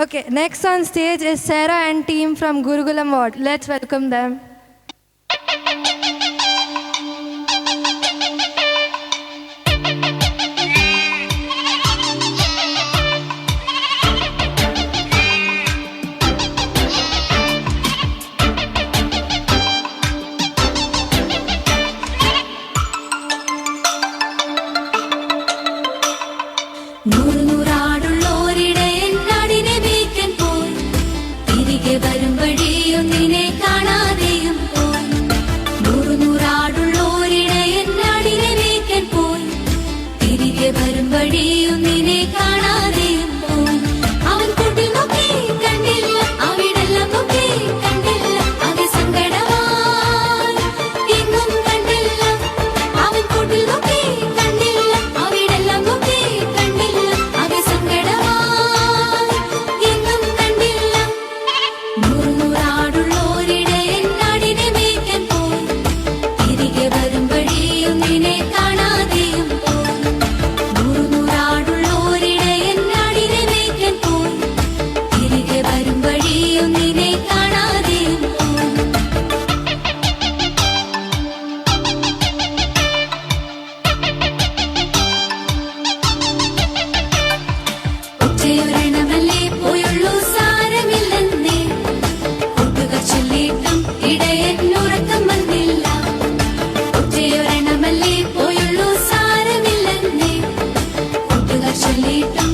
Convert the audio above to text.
Okay, next on stage is Sarah and team from Gurukulam Ward. Let's welcome them. ഒറ്റയൊരെണ്ണമല്ലേ പോയുള്ളൂ സാരമില്ലെന്നേ. കൂട്ടുകാർ ചൊല്ലിട്ടു